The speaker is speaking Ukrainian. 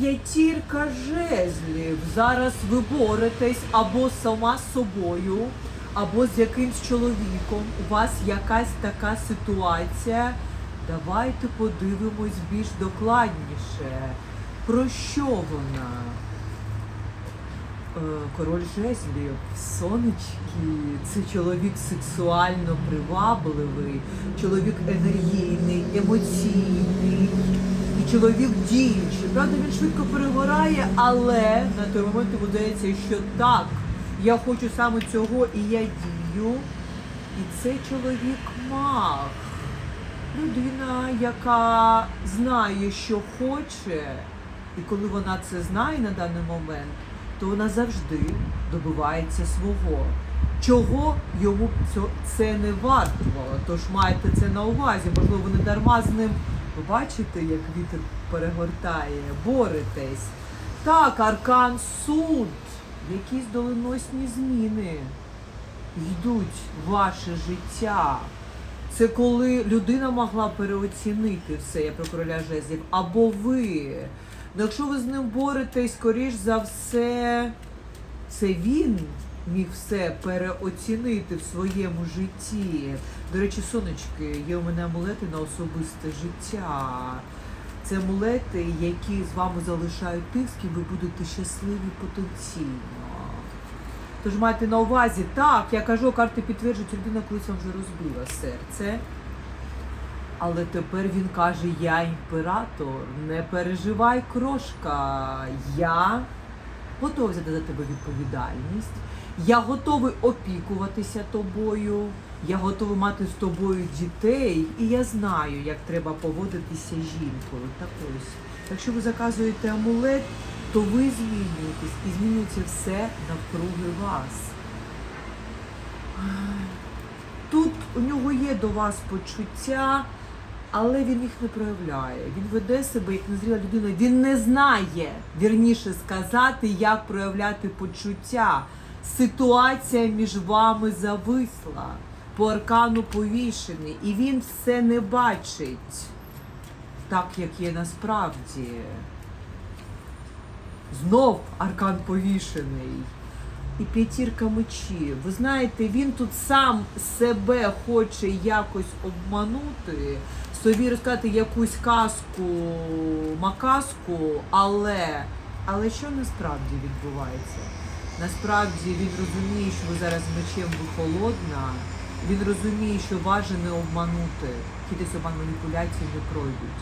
П'ятірка жезлів. Зараз ви боретесь або сама з собою, або з якимсь чоловіком. У вас якась така ситуація. Давайте подивимось більш докладніше. Про що вона? Е, Король жезлів, сонечки, це чоловік сексуально привабливий, чоловік енергійний, емоційний чоловік діючий. Правда, він швидко перегорає, але на той момент йому здається, що так, я хочу саме цього і я дію. І це чоловік маг. Людина, яка знає, що хоче, і коли вона це знає на даний момент, то вона завжди добивається свого. Чого йому це не вартувало? Тож майте це на увазі, можливо, не дарма з ним. Ви бачите, як вітер перегортає, боретесь. Так, аркан суд, якісь доленосні зміни йдуть в ваше життя. Це коли людина могла переоцінити все, я про короля жезлів, або ви. Ну, якщо ви з ним боретесь, скоріш за все, це він міг все переоцінити в своєму житті. До речі, сонечки, є у мене амулети на особисте життя. Це амулети, які з вами залишають тих, з ким ви будете щасливі потенційно. Тож майте на увазі, так, я кажу, карти підтверджують, людина колись вам вже розбила серце. Але тепер він каже: Я імператор, не переживай, крошка. Я готовий взяти за тебе відповідальність. Я готовий опікуватися тобою. Я готовий мати з тобою дітей, і я знаю, як треба поводитися з жінкою. Так ось, якщо ви заказуєте амулет, то ви змінюєтесь і змінюється все навкруги вас. Тут у нього є до вас почуття, але він їх не проявляє. Він веде себе як незріла людина. Він не знає, вірніше сказати, як проявляти почуття. Ситуація між вами зависла, по аркану повішений, і він все не бачить так, як є насправді. Знов аркан повішений. І п'ятірка мечів. Ви знаєте, він тут сам себе хоче якось обманути, собі розказати якусь казку, маказку, але, але що насправді відбувається? Насправді він розуміє, що ви зараз мечем ви холодна. Він розуміє, що важко не обманути. Якісь маніпуляції не пройдуть.